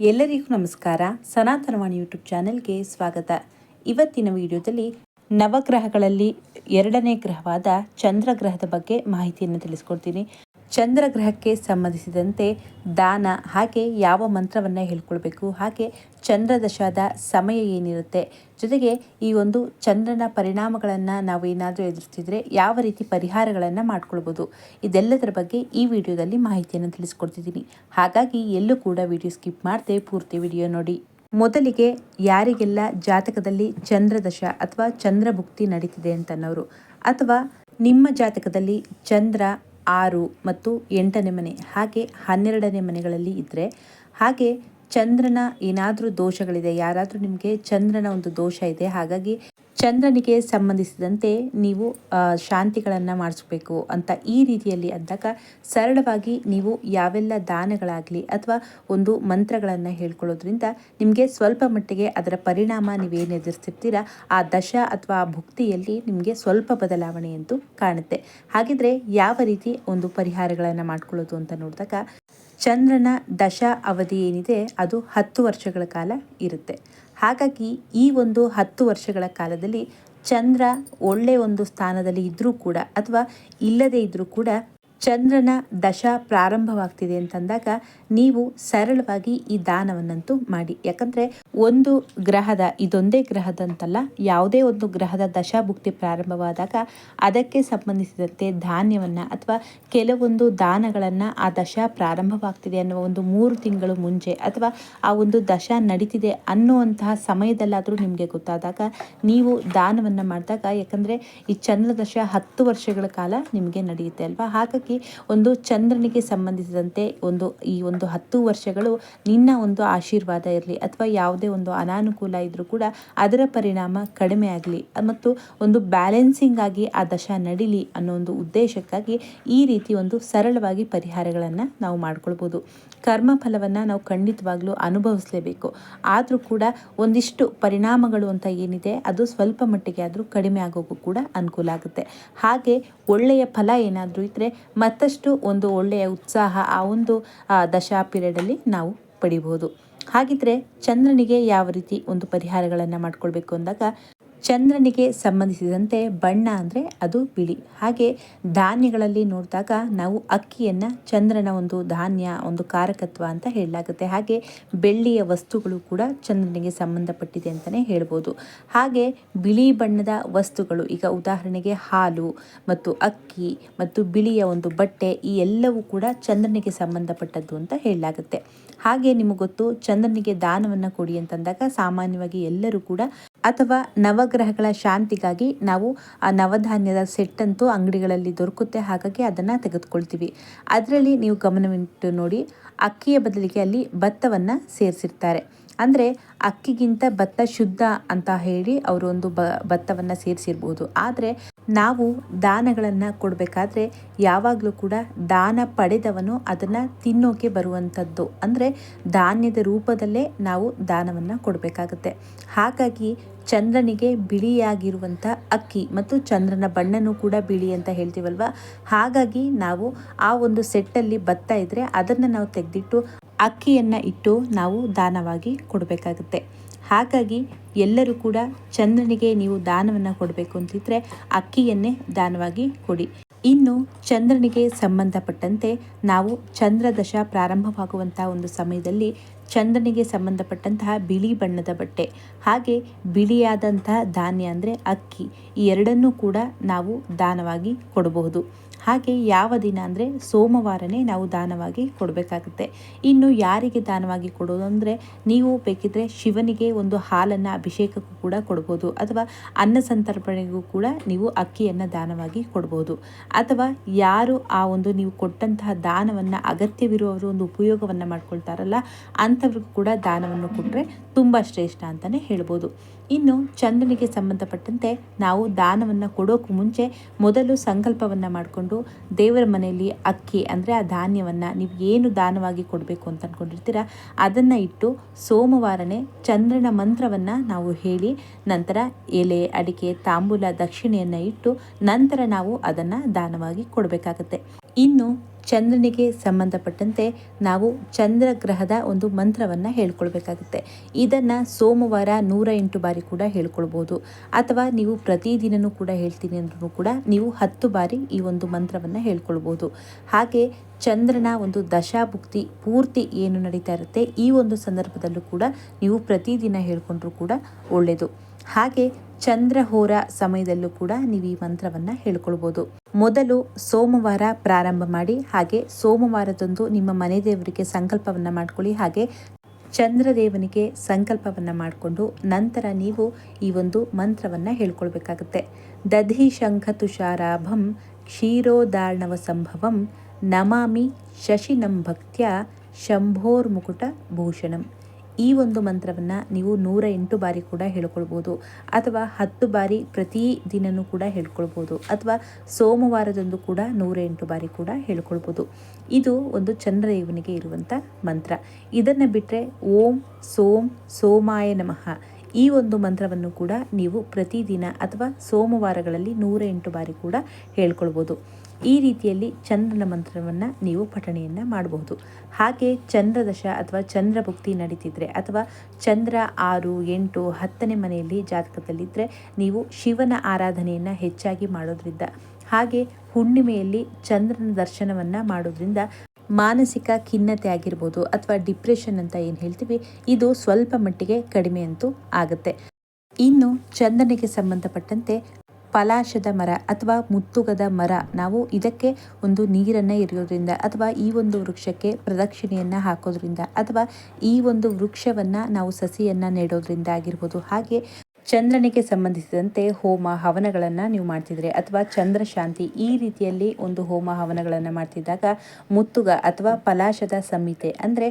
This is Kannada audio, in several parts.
ಎಲ್ಲರಿಗೂ ನಮಸ್ಕಾರ. ಸನಾತನವಾಣಿ ಯೂಟ್ಯೂಬ್ ಚಾನೆಲ್ಗೆ ಸ್ವಾಗತ. ಇವತ್ತಿನ ವಿಡಿಯೋದಲ್ಲಿ ನವಗ್ರಹಗಳಲ್ಲಿ ಎರಡನೇ ಗ್ರಹವಾದ ಚಂದ್ರಗ್ರಹದ ಬಗ್ಗೆ ಮಾಹಿತಿಯನ್ನು ತಿಳಿಸ್ಕೊಡ್ತೀನಿ. ಚಂದ್ರಗ್ರಹಕ್ಕೆ ಸಂಬಂಧಿಸಿದಂತೆ ದಾನ, ಹಾಗೆ ಯಾವ ಮಂತ್ರವನ್ನು ಹೇಳ್ಕೊಳ್ಬೇಕು, ಹಾಗೆ ಚಂದ್ರದಶಾದ ಸಮಯ ಏನಿರುತ್ತೆ, ಜೊತೆಗೆ ಈ ಒಂದು ಚಂದ್ರನ ಪರಿಣಾಮಗಳನ್ನು ನಾವು ಏನಾದರೂ ಎದುರಿಸ್ತಿದ್ರೆ ಯಾವ ರೀತಿ ಪರಿಹಾರಗಳನ್ನು ಮಾಡ್ಕೊಳ್ಬೋದು, ಇದೆಲ್ಲದರ ಬಗ್ಗೆ ಈ ವಿಡಿಯೋದಲ್ಲಿ ಮಾಹಿತಿಯನ್ನು ತಿಳಿಸ್ಕೊಡ್ತಿದ್ದೀನಿ. ಹಾಗಾಗಿ ಎಲ್ಲೂ ಕೂಡ ವಿಡಿಯೋ ಸ್ಕಿಪ್ ಮಾಡದೆ ಪೂರ್ತಿ ವಿಡಿಯೋ ನೋಡಿ. ಮೊದಲಿಗೆ ಯಾರಿಗೆಲ್ಲ ಜಾತಕದಲ್ಲಿ ಚಂದ್ರದಶ ಅಥವಾ ಚಂದ್ರಭುಕ್ತಿ ನಡೀತಿದೆ ಅಂತನ್ನೋರು, ಅಥವಾ ನಿಮ್ಮ ಜಾತಕದಲ್ಲಿ ಚಂದ್ರ ಆರು ಮತ್ತು ಎಂಟನೇ ಮನೆ, ಹಾಗೆ ಹನ್ನೆರಡನೇ ಮನೆಗಳಲ್ಲಿ ಇದ್ದರೆ ಹಾಗೆ ಚಂದ್ರನ ಏನಾದರೂ ದೋಷಗಳಿದೆ, ಯಾರಾದರೂ ನಿಮಗೆ ಚಂದ್ರನ ಒಂದು ದೋಷ ಇದೆ, ಹಾಗಾಗಿ ಚಂದ್ರನಿಗೆ ಸಂಬಂಧಿಸಿದಂತೆ ನೀವು ಶಾಂತಿಗಳನ್ನು ಮಾಡಿಸ್ಬೇಕು ಅಂತ ಈ ರೀತಿಯಲ್ಲಿ ಅಂದಾಗ ಸರಳವಾಗಿ ನೀವು ಯಾವೆಲ್ಲ ದಾನಗಳಾಗಲಿ ಅಥವಾ ಒಂದು ಮಂತ್ರಗಳನ್ನು ಹೇಳ್ಕೊಳ್ಳೋದ್ರಿಂದ ನಿಮಗೆ ಸ್ವಲ್ಪ ಮಟ್ಟಿಗೆ ಅದರ ಪರಿಣಾಮ ನೀವೇನು ಎದುರಿಸ್ತಿರ್ತೀರ, ಆ ದಶ ಅಥವಾ ಆ ಭುಕ್ತಿಯಲ್ಲಿ ನಿಮಗೆ ಸ್ವಲ್ಪ ಬದಲಾವಣೆ ಅಂತೂ ಕಾಣುತ್ತೆ. ಹಾಗಿದ್ರೆ ಯಾವ ರೀತಿ ಒಂದು ಪರಿಹಾರಗಳನ್ನು ಮಾಡ್ಕೊಳ್ಳೋದು ಅಂತ ನೋಡಿದಾಗ ಚಂದ್ರನ ದಶ ಅವಧಿ ಏನಿದೆ, ಅದು ಹತ್ತು ವರ್ಷಗಳ ಕಾಲ ಇರುತ್ತೆ. ಹಾಗಾಗಿ ಈ ಒಂದು ಹತ್ತು ವರ್ಷಗಳ ಕಾಲದಲ್ಲಿ ಚಂದ್ರ ಒಳ್ಳೆಯ ಒಂದು ಸ್ಥಾನದಲ್ಲಿ ಇದ್ದರೂ ಕೂಡ ಅಥವಾ ಇಲ್ಲದೇ ಇದ್ದರೂ ಕೂಡ ಚಂದ್ರನ ದಶ ಪ್ರಾರಂಭವಾಗ್ತಿದೆ ಅಂತಂದಾಗ ನೀವು ಸರಳವಾಗಿ ಈ ದಾನವನ್ನಂತೂ ಮಾಡಿ. ಯಾಕಂದರೆ ಒಂದು ಗ್ರಹದ, ಇದೊಂದೇ ಗ್ರಹದಂತಲ್ಲ, ಯಾವುದೇ ಒಂದು ಗ್ರಹದ ದಶಾಭುಕ್ತಿ ಪ್ರಾರಂಭವಾದಾಗ ಅದಕ್ಕೆ ಸಂಬಂಧಿಸಿದಂತೆ ಧಾನ್ಯವನ್ನು ಅಥವಾ ಕೆಲವೊಂದು ದಾನಗಳನ್ನು ಆ ದಶ ಪ್ರಾರಂಭವಾಗ್ತಿದೆ ಅನ್ನುವ ಒಂದು ಮೂರು ತಿಂಗಳು ಮುಂಚೆ ಅಥವಾ ಆ ಒಂದು ದಶ ನಡೀತಿದೆ ಅನ್ನುವಂತಹ ಸಮಯದಲ್ಲಾದರೂ ನಿಮಗೆ ಗೊತ್ತಾದಾಗ ನೀವು ದಾನವನ್ನು ಮಾಡಿದಾಗ, ಯಾಕಂದರೆ ಈ ಚಂದ್ರದಶ ಹತ್ತು ವರ್ಷಗಳ ಕಾಲ ನಿಮಗೆ ನಡೆಯುತ್ತೆ ಅಲ್ವಾ? ಹಾಗಾಗಿ ಒಂದು ಚಂದ್ರನಿಗೆ ಸಂಬಂಧಿಸಿದಂತೆ ಒಂದು ಈ ಒಂದು ಹತ್ತು ವರ್ಷಗಳು ನಿನ್ನ ಒಂದು ಆಶೀರ್ವಾದ ಇರಲಿ ಅಥವಾ ಯಾವುದೇ ಒಂದು ಅನಾನುಕೂಲ ಇದ್ದರೂ ಕೂಡ ಅದರ ಪರಿಣಾಮ ಕಡಿಮೆ ಆಗಲಿ, ಮತ್ತು ಒಂದು ಬ್ಯಾಲೆನ್ಸಿಂಗ್ ಆಗಿ ಆ ದಶ ನಡೀಲಿ ಅನ್ನೋ ಒಂದು ಉದ್ದೇಶಕ್ಕಾಗಿ ಈ ರೀತಿ ಒಂದು ಸರಳವಾಗಿ ಪರಿಹಾರಗಳನ್ನು ನಾವು ಮಾಡ್ಕೊಳ್ಬೋದು. ಕರ್ಮ ಫಲವನ್ನು ನಾವು ಖಂಡಿತವಾಗ್ಲೂ ಅನುಭವಿಸಲೇಬೇಕು. ಆದರೂ ಕೂಡ ಒಂದಿಷ್ಟು ಪರಿಣಾಮಗಳು ಅಂತ ಏನಿದೆ, ಅದು ಸ್ವಲ್ಪ ಮಟ್ಟಿಗೆ ಆದರೂ ಕಡಿಮೆ ಆಗೋಕ್ಕೂ ಕೂಡ ಅನುಕೂಲ ಆಗುತ್ತೆ. ಹಾಗೆ ಒಳ್ಳೆಯ ಫಲ ಏನಾದರೂ ಇದ್ದರೆ ಮತ್ತಷ್ಟು ಒಂದು ಒಳ್ಳೆಯ ಉತ್ಸಾಹ ಆ ಒಂದು ದಶಾ ಪೀರಿಯಡಲ್ಲಿ ನಾವು ಪಡಿಬಹುದು ಹಾಗಿದ್ರೆ ಚಂದ್ರನಿಗೆ ಯಾವ ರೀತಿ ಒಂದು ಪರಿಹಾರಗಳನ್ನು ಮಾಡ್ಕೊಳ್ಬೇಕು ಅಂದಾಗ ಚಂದ್ರನಿಗೆ ಸಂಬಂಧಿಸಿದಂತೆ ಬಣ್ಣ ಅಂದರೆ ಅದು ಬಿಳಿ. ಹಾಗೆ ಧಾನ್ಯಗಳಲ್ಲಿ ನೋಡಿದಾಗ ನಾವು ಅಕ್ಕಿಯನ್ನು ಚಂದ್ರನ ಒಂದು ಧಾನ್ಯ, ಒಂದು ಕಾರಕತ್ವ ಅಂತ ಹೇಳಲಾಗುತ್ತೆ. ಹಾಗೆ ಬೆಳ್ಳಿಯ ವಸ್ತುಗಳು ಕೂಡ ಚಂದ್ರನಿಗೆ ಸಂಬಂಧಪಟ್ಟಿದೆ ಅಂತಲೇ ಹೇಳ್ಬೋದು. ಹಾಗೆ ಬಿಳಿ ಬಣ್ಣದ ವಸ್ತುಗಳು, ಈಗ ಉದಾಹರಣೆಗೆ ಹಾಲು ಮತ್ತು ಅಕ್ಕಿ ಮತ್ತು ಬಿಳಿಯ ಒಂದು ಬಟ್ಟೆ, ಈ ಎಲ್ಲವೂ ಕೂಡ ಚಂದ್ರನಿಗೆ ಸಂಬಂಧಪಟ್ಟದ್ದು ಅಂತ ಹೇಳಲಾಗುತ್ತೆ. ಹಾಗೆ ನಿಮಗೆ ಗೊತ್ತು, ಚಂದ್ರನಿಗೆ ದಾನವನ್ನು ಕೊಡಿ ಅಂತಂದಾಗ ಸಾಮಾನ್ಯವಾಗಿ ಎಲ್ಲರೂ ಕೂಡ ಅಥವಾ ನವಗ್ರಹಗಳ ಶಾಂತಿಗಾಗಿ ನಾವು ಆ ನವಧಾನ್ಯದ ಸೆಟ್ ಅಂತೂ ಅಂಗಡಿಗಳಲ್ಲಿ ದೊರಕುತ್ತೆ. ಹಾಗಾಗಿ ಅದನ್ನು ತೆಗೆದುಕೊಳ್ತೀವಿ. ಅದರಲ್ಲಿ ನೀವು ಗಮನವಿಟ್ಟು ನೋಡಿ, ಅಕ್ಕಿಯ ಬದಲಿಗೆ ಅಲ್ಲಿ ಭತ್ತವನ್ನು ಸೇರಿಸಿರ್ತಾರೆ. ಅಂದರೆ ಅಕ್ಕಿಗಿಂತ ಭತ್ತ ಶುದ್ಧ ಅಂತ ಹೇಳಿ ಅವರು ಒಂದು ಬ, ಭತ್ತವನ್ನು ಸೇರಿಸಿರ್ಬೋದು. ಆದರೆ ನಾವು ದಾನಗಳನ್ನು ಕೊಡಬೇಕಾದ್ರೆ ಯಾವಾಗಲೂ ಕೂಡ ದಾನ ಪಡೆದವನು ಅದನ್ನು ತಿನ್ನೋಕೆ ಬರುವಂಥದ್ದು ಅಂದರೆ ಧಾನ್ಯದ ರೂಪದಲ್ಲೇ ನಾವು ದಾನವನ್ನು ಕೊಡಬೇಕಾಗುತ್ತೆ. ಹಾಗಾಗಿ ಚಂದ್ರನಿಗೆ ಬಿಳಿಯಾಗಿರುವಂಥ ಅಕ್ಕಿ ಮತ್ತು ಚಂದ್ರನ ಬಣ್ಣನೂ ಕೂಡ ಬಿಳಿ ಅಂತ ಹೇಳ್ತೀವಲ್ವ? ಹಾಗಾಗಿ ನಾವು ಆ ಒಂದು ಸೆಟ್ಟಲ್ಲಿ ಬತ್ತಾ ಇದ್ದರೆ ಅದನ್ನು ನಾವು ತೆಗೆದಿಟ್ಟು ಅಕ್ಕಿಯನ್ನು ಇಟ್ಟು ನಾವು ದಾನವಾಗಿ ಕೊಡಬೇಕಾಗುತ್ತೆ. ಹಾಗಾಗಿ ಎಲ್ಲರೂ ಕೂಡ ಚಂದ್ರನಿಗೆ ನೀವು ದಾನವನ್ನು ಕೊಡಬೇಕು ಅಂತಿದ್ರೆ ಅಕ್ಕಿಯನ್ನೇ ದಾನವಾಗಿ ಕೊಡಿ. ಇನ್ನು ಚಂದ್ರನಿಗೆ ಸಂಬಂಧಪಟ್ಟಂತೆ ನಾವು ಚಂದ್ರದಶ ಪ್ರಾರಂಭವಾಗುವಂತಹ ಒಂದು ಸಮಯದಲ್ಲಿ ಚಂದ್ರನಿಗೆ ಸಂಬಂಧಪಟ್ಟಂತಹ ಬಿಳಿ ಬಣ್ಣದ ಬಟ್ಟೆ, ಹಾಗೆ ಬಿಳಿಯಾದಂತಹ ಧಾನ್ಯ ಅಂದರೆ ಅಕ್ಕಿ, ಈ ಎರಡನ್ನೂ ಕೂಡ ನಾವು ದಾನವಾಗಿ ಕೊಡಬಹುದು. ಹಾಗೆ ಯಾವ ದಿನ ಅಂದರೆ ಸೋಮವಾರನೇ ನಾವು ದಾನವಾಗಿ ಕೊಡಬೇಕಾಗುತ್ತೆ. ಇನ್ನು ಯಾರಿಗೆ ದಾನವಾಗಿ ಕೊಡೋದು ಅಂದರೆ ನೀವು ಬೇಕಿದ್ರೆ ಶಿವನಿಗೆ ಒಂದು ಹಾಲನ್ನು ಅಭಿಷೇಕಕ್ಕೂ ಕೂಡ ಕೊಡ್ಬೋದು. ಅಥವಾ ಅನ್ನ ಸಂತರ್ಪಣೆಗೂ ಕೂಡ ನೀವು ಅಕ್ಕಿಯನ್ನು ದಾನವಾಗಿ ಕೊಡ್ಬೋದು. ಅಥವಾ ಯಾರು ಆ ಒಂದು ನೀವು ಕೊಟ್ಟಂತಹ ದಾನವನ್ನು ಅಗತ್ಯವಿರುವವರು ಒಂದು ಉಪಯೋಗವನ್ನು ಮಾಡ್ಕೊಳ್ತಾರಲ್ಲ, ಅಂಥವ್ರಿಗೂ ಕೂಡ ದಾನವನ್ನು ಕೊಟ್ಟರೆ ತುಂಬ ಶ್ರೇಷ್ಠ ಅಂತಲೇ ಹೇಳ್ಬೋದು. ಇನ್ನು ಚಂದ್ರನಿಗೆ ಸಂಬಂಧಪಟ್ಟಂತೆ ನಾವು ದಾನವನ್ನು ಕೊಡೋಕ್ಕೂ ಮುಂಚೆ ಮೊದಲು ಸಂಕಲ್ಪವನ್ನು ಮಾಡಿಕೊಂಡು ದೇವರ ಮನೆಯಲ್ಲಿ ಅಕ್ಕಿ, ಅಂದರೆ ಆ ಧಾನ್ಯವನ್ನು ನೀವು ಏನು ದಾನವಾಗಿ ಕೊಡಬೇಕು ಅಂತ ಅಂದ್ಕೊಂಡಿರ್ತೀರ ಅದನ್ನು ಇಟ್ಟು ಸೋಮವಾರನೇ ಚಂದ್ರನ ಮಂತ್ರವನ್ನು ನಾವು ಹೇಳಿ, ನಂತರ ಎಲೆ, ಅಡಿಕೆ, ತಾಂಬೂಲ, ದಕ್ಷಿಣೆಯನ್ನು ಇಟ್ಟು ನಂತರ ನಾವು ಅದನ್ನು ದಾನವಾಗಿ ಕೊಡಬೇಕಾಗತ್ತೆ. ಇನ್ನು ಚಂದ್ರನಿಗೆ ಸಂಬಂಧಪಟ್ಟಂತೆ ನಾವು ಚಂದ್ರಗ್ರಹದ ಒಂದು ಮಂತ್ರವನ್ನು ಹೇಳ್ಕೊಳ್ಬೇಕಾಗುತ್ತೆ. ಇದನ್ನು ಸೋಮವಾರ ನೂರ ಎಂಟು ಬಾರಿ ಕೂಡ ಹೇಳ್ಕೊಳ್ಬೋದು. ಅಥವಾ ನೀವು ಪ್ರತಿದಿನವೂ ಕೂಡ ಹೇಳ್ತೀನಿ ಅಂದ್ರೂ ಕೂಡ ನೀವು ಹತ್ತು ಬಾರಿ ಈ ಒಂದು ಮಂತ್ರವನ್ನು ಹೇಳ್ಕೊಳ್ಬೋದು. ಹಾಗೆ ಚಂದ್ರನ ಒಂದು ದಶಾಭುಕ್ತಿ ಪೂರ್ತಿ ಏನು ನಡೀತಾ ಇರುತ್ತೆ ಈ ಒಂದು ಸಂದರ್ಭದಲ್ಲೂ ಕೂಡ ನೀವು ಪ್ರತಿದಿನ ಹೇಳ್ಕೊಂಡ್ರೂ ಕೂಡ ಒಳ್ಳೆಯದು ಹಾಗೆ ಚಂದ್ರಹೋರ ಸಮಯದಲ್ಲೂ ಕೂಡ ನೀವು ಈ ಮಂತ್ರವನ್ನು ಹೇಳ್ಕೊಳ್ಬೋದು. ಮೊದಲು ಸೋಮವಾರ ಪ್ರಾರಂಭ ಮಾಡಿ, ಹಾಗೆ ಸೋಮವಾರದಂದು ನಿಮ್ಮ ಮನೆ ದೇವರಿಗೆ ಸಂಕಲ್ಪವನ್ನು ಮಾಡ್ಕೊಳ್ಳಿ, ಹಾಗೆ ಚಂದ್ರದೇವನಿಗೆ ಸಂಕಲ್ಪವನ್ನು ಮಾಡಿಕೊಂಡು ನಂತರ ನೀವು ಈ ಒಂದು ಮಂತ್ರವನ್ನು ಹೇಳ್ಕೊಳ್ಬೇಕಾಗುತ್ತೆ. ದಧಿ ಶಂಖ ತುಷಾರಾಭಂ ಕ್ಷೀರೋದಾರ್ಣವ ಸಂಭವಂ ನಮಾಮಿ ಶಶಿನಂ ಭಕ್ತ್ಯ ಶಂಭೋರ್ಮುಕುಟ ಭೂಷಣಂ. ಈ ಒಂದು ಮಂತ್ರವನ್ನು ನೀವು ನೂರ ಎಂಟು ಬಾರಿ ಕೂಡ ಹೇಳ್ಕೊಳ್ಬೋದು. ಅಥವಾ ಹತ್ತು ಬಾರಿ ಪ್ರತಿ ದಿನನೂ ಕೂಡ ಹೇಳ್ಕೊಳ್ಬೋದು. ಅಥವಾ ಸೋಮವಾರದಂದು ಕೂಡ ನೂರ ಎಂಟು ಬಾರಿ ಕೂಡ ಹೇಳ್ಕೊಳ್ಬೋದು. ಇದು ಒಂದು ಚಂದ್ರದೇವನಿಗೆ ಇರುವಂಥ ಮಂತ್ರ. ಇದನ್ನು ಬಿಟ್ಟರೆ ಓಂ, ಸೋಂ, ಸೋಮಾಯ ನಮಃ. ಈ ಒಂದು ಮಂತ್ರವನ್ನು ಕೂಡ ನೀವು ಪ್ರತಿದಿನ ಅಥವಾ ಸೋಮವಾರಗಳಲ್ಲಿ ನೂರ ಎಂಟು ಬಾರಿ ಕೂಡ ಹೇಳ್ಕೊಳ್ಬೋದು. ಈ ರೀತಿಯಲ್ಲಿ ಚಂದ್ರನ ಮಂತ್ರವನ್ನು ನೀವು ಪಠಣೆಯನ್ನು ಮಾಡಬಹುದು. ಹಾಗೆ ಚಂದ್ರದಶ ಅಥವಾ ಚಂದ್ರಭುಕ್ತಿ ನಡೀತಿದ್ರೆ ಅಥವಾ ಚಂದ್ರ ಆರು, ಎಂಟು, ಹತ್ತನೇ ಮನೆಯಲ್ಲಿ ಜಾತಕದಲ್ಲಿದ್ದರೆ ನೀವು ಶಿವನ ಆರಾಧನೆಯನ್ನು ಹೆಚ್ಚಾಗಿ ಮಾಡೋದ್ರಿಂದ, ಹಾಗೆ ಹುಣ್ಣಿಮೆಯಲ್ಲಿ ಚಂದ್ರನ ದರ್ಶನವನ್ನು ಮಾಡೋದ್ರಿಂದ ಮಾನಸಿಕ ಖಿನ್ನತೆ ಆಗಿರ್ಬೋದು ಅಥವಾ ಡಿಪ್ರೆಷನ್ ಅಂತ ಏನು ಹೇಳ್ತೀವಿ, ಇದು ಸ್ವಲ್ಪ ಮಟ್ಟಿಗೆ ಕಡಿಮೆ ಅಂತೂ ಆಗುತ್ತೆ. ಇನ್ನು ಚಂದನಿಗೆ ಸಂಬಂಧಪಟ್ಟಂತೆ ಪಲಾಶದ ಮರ ಅಥವಾ ಮುತ್ತುಗದ ಮರ. ನಾವು ಇದಕ್ಕೆ ಒಂದು ನೀರನ್ನು ಎರೆಯೋದ್ರಿಂದ ಅಥವಾ ಈ ಒಂದು ವೃಕ್ಷಕ್ಕೆ ಪ್ರದಕ್ಷಿಣೆಯನ್ನು ಹಾಕೋದ್ರಿಂದ ಅಥವಾ ಈ ಒಂದು ವೃಕ್ಷವನ್ನು ನಾವು ಸಸಿಯನ್ನು ನೆಡೋದ್ರಿಂದ ಆಗಿರ್ಬೋದು. ಹಾಗೆ ಚಂದ್ರನಿಗೆ ಸಂಬಂಧಿಸಿದಂತೆ ಹೋಮ ಹವನಗಳನ್ನು ನೀವು ಮಾಡ್ತಿದ್ರೆ ಅಥವಾ ಚಂದ್ರಶಾಂತಿ ಈ ರೀತಿಯಲ್ಲಿ ಒಂದು ಹೋಮ ಹವನಗಳನ್ನು ಮಾಡ್ತಿದ್ದಾಗ ಮುತ್ತುಗ ಅಥವಾ ಪಲಾಶದ ಸಂಹಿತೆ ಅಂದರೆ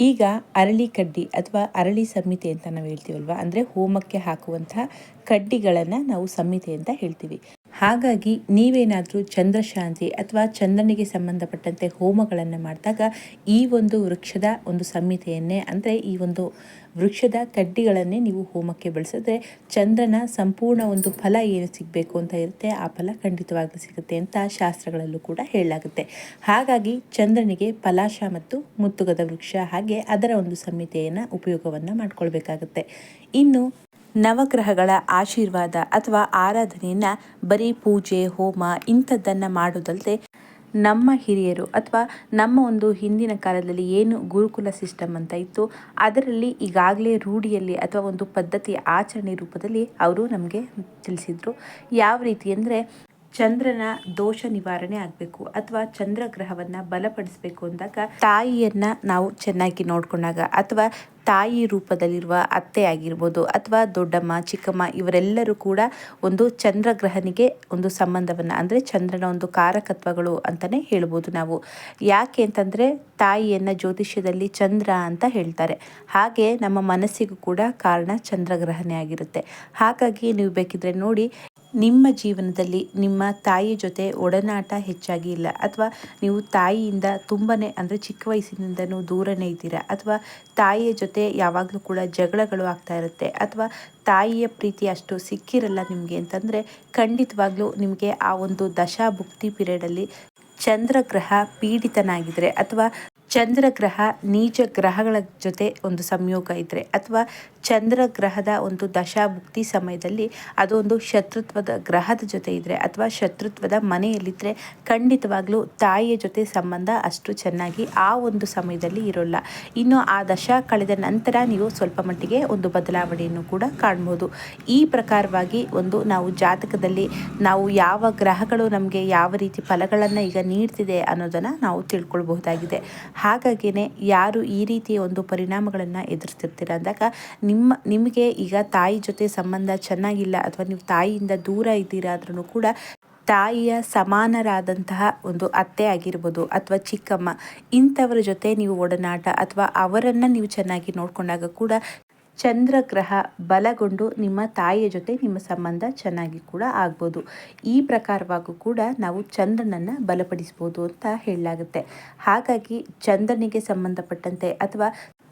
ಈಗ ಅರಳಿ ಕಡ್ಡಿ ಅಥವಾ ಅರಳಿ ಸಂಹಿತೆ ಅಂತ ನಾವು ಹೇಳ್ತೀವಲ್ವ? ಅಂದರೆ ಹೋಮಕ್ಕೆ ಹಾಕುವಂತಹ ಕಡ್ಡಿಗಳನ್ನು ನಾವು ಸಂಹಿತೆ ಅಂತ ಹೇಳ್ತೀವಿ. ಹಾಗಾಗಿ ನೀವೇನಾದರೂ ಚಂದ್ರಶಾಂತಿ ಅಥವಾ ಚಂದ್ರನಿಗೆ ಸಂಬಂಧಪಟ್ಟಂತೆ ಹೋಮಗಳನ್ನು ಮಾಡಿದಾಗ ಈ ಒಂದು ವೃಕ್ಷದ ಒಂದು ಸಂಹಿತೆಯನ್ನೇ ಅಂದರೆ ಈ ಒಂದು ವೃಕ್ಷದ ಕಡ್ಡಿಗಳನ್ನೇ ನೀವು ಹೋಮಕ್ಕೆ ಬಳಸಿದ್ರೆ ಚಂದ್ರನ ಸಂಪೂರ್ಣ ಒಂದು ಫಲ ಏನು ಸಿಗಬೇಕು ಅಂತ ಇರುತ್ತೆ, ಆ ಫಲ ಖಂಡಿತವಾಗ್ಲೂ ಸಿಗುತ್ತೆ ಅಂತ ಶಾಸ್ತ್ರಗಳಲ್ಲೂ ಕೂಡ ಹೇಳಲಾಗುತ್ತೆ. ಹಾಗಾಗಿ ಚಂದ್ರನಿಗೆ ಪಲಾಶ ಮತ್ತು ಮುತ್ತುಗದ ವೃಕ್ಷ ಹಾಗೆ ಅದರ ಒಂದು ಸಂಹಿತೆಯನ್ನು ಉಪಯೋಗವನ್ನು ಮಾಡಿಕೊಳ್ಬೇಕಾಗುತ್ತೆ. ಇನ್ನು ನವಗ್ರಹಗಳ ಆಶೀರ್ವಾದ ಅಥವಾ ಆರಾಧನೆಯನ್ನು ಬರೀ ಪೂಜೆ, ಹೋಮ ಇಂಥದ್ದನ್ನು ಮಾಡೋದಲ್ಲದೆ ನಮ್ಮ ಹಿರಿಯರು ಅಥವಾ ನಮ್ಮ ಒಂದು ಹಿಂದಿನ ಕಾಲದಲ್ಲಿ ಏನು ಗುರುಕುಲ ಸಿಸ್ಟಮ್ ಅಂತ ಇತ್ತು, ಅದರಲ್ಲಿ ಈಗಾಗಲೇ ರೂಢಿಯಲ್ಲಿ ಅಥವಾ ಒಂದು ಪದ್ಧತಿ ಆಚರಣೆ ರೂಪದಲ್ಲಿ ಅವರು ನಮಗೆ ತಿಳಿಸಿದರು. ಯಾವ ರೀತಿ ಅಂದರೆ ಚಂದ್ರನ ದೋಷ ನಿವಾರಣೆ ಆಗಬೇಕು ಅಥವಾ ಚಂದ್ರ ಗ್ರಹವನ್ನ ಬಲಪಡಿಸಬೇಕು ಅಂದಾಗ ತಾಯಿಯನ್ನ ನಾವು ಚೆನ್ನಾಗಿ ನೋಡ್ಕೊಂಡಾಗ ಅಥವಾ ತಾಯಿ ರೂಪದಲ್ಲಿರುವ ಅತ್ತೆ ಆಗಿರ್ಬೋದು ಅಥವಾ ದೊಡ್ಡಮ್ಮ, ಚಿಕ್ಕಮ್ಮ ಇವರೆಲ್ಲರೂ ಕೂಡ ಒಂದು ಚಂದ್ರಗ್ರಹನಿಗೆ ಒಂದು ಸಂಬಂಧವನ್ನು ಅಂದರೆ ಚಂದ್ರನ ಒಂದು ಕಾರಕತ್ವಗಳು ಅಂತಲೇ ಹೇಳ್ಬೋದು ನಾವು. ಯಾಕೆ ಅಂತಂದರೆ ತಾಯಿಯನ್ನು ಜ್ಯೋತಿಷ್ಯದಲ್ಲಿ ಚಂದ್ರ ಅಂತ ಹೇಳ್ತಾರೆ. ಹಾಗೆ ನಮ್ಮ ಮನಸ್ಸಿಗೂ ಕೂಡ ಕಾರಣ ಚಂದ್ರಗ್ರಹಣೆ ಆಗಿರುತ್ತೆ. ಹಾಗಾಗಿ ನೀವು ಬೇಕಿದ್ರೆ ನೋಡಿ ನಿಮ್ಮ ಜೀವನದಲ್ಲಿ ನಿಮ್ಮ ತಾಯಿ ಜೊತೆ ಒಡನಾಟ ಹೆಚ್ಚಾಗಿ ಇಲ್ಲ. ಅಥವಾ ನೀವು ತಾಯಿಯಿಂದ ತುಂಬಾ ಅಂದರೆ ಚಿಕ್ಕ ವಯಸ್ಸಿನಿಂದನೂ ದೂರನೇ ಇದ್ದೀರಾ? ಅಥವಾ ತಾಯಿಯ ಜೊತೆ ಯಾವಾಗಲೂ ಕೂಡ ಜಗಳಗಳು ಆಗ್ತಾ ಇರುತ್ತೆ? ಅಥವಾ ತಾಯಿಯ ಪ್ರೀತಿ ಅಷ್ಟು ಸಿಕ್ಕಿರಲ್ಲ ನಿಮಗೆ ಅಂತಂದರೆ ಖಂಡಿತವಾಗ್ಲೂ ನಿಮಗೆ ಆ ಒಂದು ದಶಾಭುಕ್ತಿ ಪೀರಿಯಡಲ್ಲಿ ಚಂದ್ರಗ್ರಹ ಪೀಡಿತನಾಗಿದ್ದರೆ ಅಥವಾ ಚಂದ್ರಗ್ರಹ ನೀಚ ಗ್ರಹಗಳ ಜೊತೆ ಒಂದು ಸಂಯೋಗ ಇದ್ದರೆ ಅಥವಾ ಚಂದ್ರಗ್ರಹದ ಒಂದು ದಶಾಭುಕ್ತಿ ಸಮಯದಲ್ಲಿ ಅದೊಂದು ಶತ್ರುತ್ವದ ಗ್ರಹದ ಜೊತೆ ಇದ್ದರೆ ಅಥವಾ ಶತ್ರುತ್ವದ ಮನೆಯಲ್ಲಿದ್ದರೆ ಖಂಡಿತವಾಗ್ಲೂ ತಾಯಿಯ ಜೊತೆ ಸಂಬಂಧ ಅಷ್ಟು ಚೆನ್ನಾಗಿ ಆ ಒಂದು ಸಮಯದಲ್ಲಿ ಇರೋಲ್ಲ. ಇನ್ನು ಆ ದಶ ಕಳೆದ ನಂತರ ನೀವು ಸ್ವಲ್ಪ ಮಟ್ಟಿಗೆ ಒಂದು ಬದಲಾವಣೆಯನ್ನು ಕೂಡ ಕಾಣ್ಬೋದು. ಈ ಪ್ರಕಾರವಾಗಿ ಒಂದು ನಾವು ಜಾತಕದಲ್ಲಿ ನಾವು ಯಾವ ಗ್ರಹಗಳು ನಮಗೆ ಯಾವ ರೀತಿ ಫಲಗಳನ್ನು ಈಗ ನೀಡ್ತಿದೆ ಅನ್ನೋದನ್ನು ನಾವು ತಿಳ್ಕೊಳ್ಬಹುದಾಗಿದೆ. ಹಾಗಾಗಿನೇ ಯಾರು ಈ ರೀತಿಯ ಒಂದು ಪರಿಣಾಮಗಳನ್ನು ಎದುರಿಸ್ತಿರ್ತೀರ ಅಂದಾಗ ನಿಮ್ಮ, ನಿಮಗೆ ಈಗ ತಾಯಿ ಜೊತೆ ಸಂಬಂಧ ಚೆನ್ನಾಗಿಲ್ಲ ಅಥವಾ ನೀವು ತಾಯಿಯಿಂದ ದೂರ ಇದ್ದೀರಾ ಆದ್ರೂ ಕೂಡ ತಾಯಿಯ ಸಮಾನರಾದಂತಹ ಒಂದು ಅತ್ತೆ ಆಗಿರ್ಬೋದು ಅಥವಾ ಚಿಕ್ಕಮ್ಮ ಇಂಥವರ ಜೊತೆ ನೀವು ಒಡನಾಟ ಅಥವಾ ಅವರನ್ನು ನೀವು ಚೆನ್ನಾಗಿ ನೋಡಿಕೊಂಡಾಗ ಕೂಡ ಚಂದ್ರಗ್ರಹ ಬಲಗೊಂಡು ನಿಮ್ಮ ತಾಯಿಯ ಜೊತೆ ನಿಮ್ಮ ಸಂಬಂಧ ಚೆನ್ನಾಗಿ ಕೂಡ ಆಗ್ಬೋದು. ಈ ಪ್ರಕಾರವಾಗೂ ಕೂಡ ನಾವು ಚಂದ್ರನನ್ನು ಬಲಪಡಿಸ್ಬೋದು ಅಂತ ಹೇಳಲಾಗುತ್ತೆ. ಹಾಗಾಗಿ ಚಂದ್ರನಿಗೆ ಸಂಬಂಧಪಟ್ಟಂತೆ ಅಥವಾ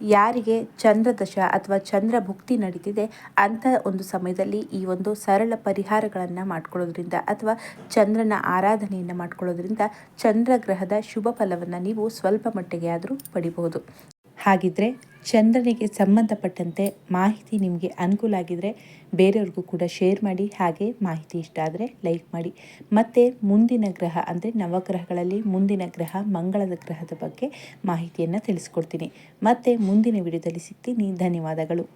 ಯಾರಿಗೆ ಚಂದ್ರದಶ ಅಥವಾ ಚಂದ್ರ ಭುಕ್ತಿ ನಡೀತಿದೆ ಅಂಥ ಒಂದು ಸಮಯದಲ್ಲಿ ಈ ಒಂದು ಸರಳ ಪರಿಹಾರಗಳನ್ನು ಮಾಡ್ಕೊಳ್ಳೋದ್ರಿಂದ ಅಥವಾ ಚಂದ್ರನ ಆರಾಧನೆಯನ್ನು ಮಾಡ್ಕೊಳ್ಳೋದ್ರಿಂದ ಚಂದ್ರಗ್ರಹದ ಶುಭ ಫಲವನ್ನು ನೀವು ಸ್ವಲ್ಪ ಮಟ್ಟಿಗೆ ಆದರೂ ಪಡಿಬಹುದು. ಹಾಗಿದ್ರೆ ಚಂದ್ರನಿಗೆ ಸಂಬಂಧಪಟ್ಟಂತೆ ಮಾಹಿತಿ ನಿಮಗೆ ಅನುಕೂಲ ಆಗಿದ್ದರೆ ಬೇರೆಯವ್ರಿಗೂ ಕೂಡ ಶೇರ್ ಮಾಡಿ, ಹಾಗೆ ಮಾಹಿತಿ ಇಷ್ಟ ಆದರೆ ಲೈಕ್ ಮಾಡಿ. ಮತ್ತು ಮುಂದಿನ ಗ್ರಹ ಅಂದರೆ ನವಗ್ರಹಗಳಲ್ಲಿ ಮುಂದಿನ ಗ್ರಹ ಮಂಗಳದ ಗ್ರಹದ ಬಗ್ಗೆ ಮಾಹಿತಿಯನ್ನು ತಿಳಿಸ್ಕೊಡ್ತೀನಿ. ಮತ್ತು ಮುಂದಿನ ವಿಡಿಯೋದಲ್ಲಿ ಸಿಗ್ತೀನಿ. ಧನ್ಯವಾದಗಳು.